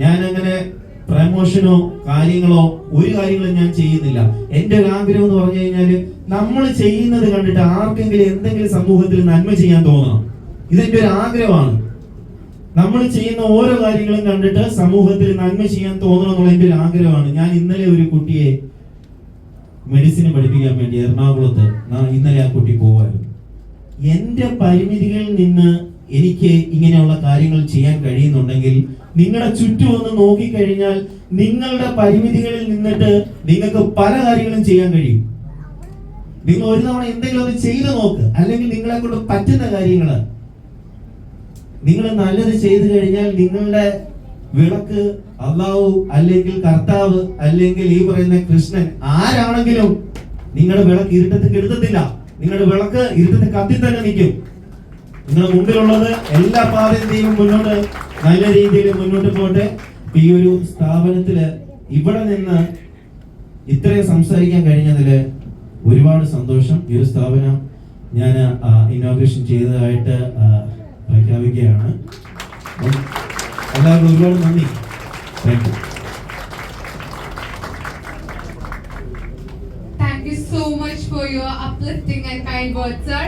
ഞാൻ അങ്ങനെ പ്രമോഷനോ കാര്യങ്ങളോ ഒരു കാര്യങ്ങളും ഞാൻ ചെയ്യുന്നില്ല. എന്റെ ഒരു ആഗ്രഹം എന്ന് പറഞ്ഞു കഴിഞ്ഞാൽ നമ്മൾ ചെയ്യുന്നത് കണ്ടിട്ട് ആർക്കെങ്കിലും എന്തെങ്കിലും സമൂഹത്തിൽ നന്മ ചെയ്യാൻ തോന്നണം. ഇതെന്റെ ഒരു ആഗ്രഹമാണ്. നമ്മൾ ചെയ്യുന്ന ഓരോ കാര്യങ്ങളും കണ്ടിട്ട് സമൂഹത്തിൽ നന്മ ചെയ്യാൻ തോന്നണം എന്നുള്ള എന്റെ ഒരു ആഗ്രഹമാണ്. ഞാൻ ഇന്നലെ ഒരു കുട്ടിയെ മെഡിസിൻ പഠിപ്പിക്കാൻ വേണ്ടി എറണാകുളത്ത് ഇന്നലെ ആ കുട്ടി പോവായിരുന്നു. എന്റെ പരിമിതികളിൽ നിന്ന് എനിക്ക് ഇങ്ങനെയുള്ള കാര്യങ്ങൾ ചെയ്യാൻ കഴിയുന്നുണ്ടെങ്കിൽ നിങ്ങളുടെ ചുറ്റും ഒന്ന് നോക്കിക്കഴിഞ്ഞാൽ നിങ്ങളുടെ പരിമിതികളിൽ നിന്നിട്ട് നിങ്ങൾക്ക് പല കാര്യങ്ങളും ചെയ്യാൻ കഴിയും. നിങ്ങൾ ഒരു തവണ എന്തെങ്കിലും ഒന്ന് ചെയ്തു നോക്ക്. അല്ലെങ്കിൽ നിങ്ങളെ കൊണ്ട് പറ്റുന്ന കാര്യങ്ങൾ നിങ്ങൾ നല്ലത് ചെയ്തു കഴിഞ്ഞാൽ നിങ്ങളുടെ വിളക്ക് അള്ളാഹു അല്ലെങ്കിൽ കർത്താവ് അല്ലെങ്കിൽ ഈ പറയുന്ന കൃഷ്ണൻ ആരാണെങ്കിലും നിങ്ങളുടെ വിളക്ക് ഇരുട്ടത്ത് കെടുത്തത്തില്ല. നിങ്ങളുടെ വിളക്ക് ഇരുട്ടത്ത് കത്തി തന്നെ നിൽക്കും. നിങ്ങളുടെ മുമ്പിലുള്ളത് എല്ലാ പാതയും മുന്നോട്ട് നല്ല രീതിയിൽ മുന്നോട്ട് പോട്ടെ. ഈ ഒരു സ്ഥാപനത്തിൽ ഇവിടെ നിന്ന് ഇത്രയും സംസാരിക്കാൻ കഴിഞ്ഞതിൽ ഒരുപാട് സന്തോഷം. ഈ ഒരു സ്ഥാപനം ഞാൻ ഇന്നോഗ്രേഷൻ ചെയ്തതായിട്ട് പ്രഖ്യാപിക്കുകയാണ്. എല്ലാവർക്കും ഒരുപാട് നന്ദി. Thank you Thank you so much for your uplifting words, sir.